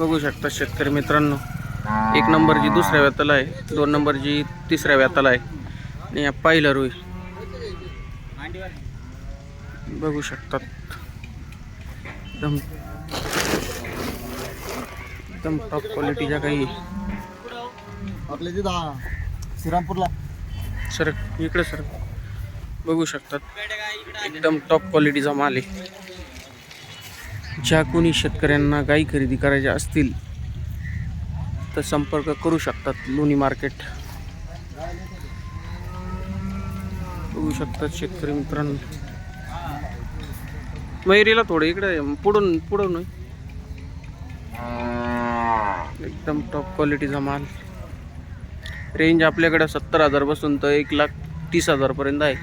बघू शकता शेतकरी मित्रांनो. एक नंबरची दुसऱ्या व्याताला आहे दोन नंबरची तिसऱ्या व्याताला आहे. आणि या पहिला रुई. बघू शकतात. एकदम एकदम टॉप क्वालिटीच्या काही आपल्या तिथं श्रीरामपूरला. सर इकडे सर. बघू शकतात. एकदम टॉप क्वालिटीचा माल आहे. ज्या कोणी शेतकऱ्यांना गाई खरेदी करायच्या असतील तर संपर्क करू शकतात लोणी मार्केट. बघू शकतात शेतकरी मित्रांनो. मयुरीला थोडं इकडे पुढून पुढून एकदम टॉप क्वालिटीचा माल. रेंज आपल्याकडे सत्तर हजारपासून तर एक लाख तीस हजारपर्यंत आहे.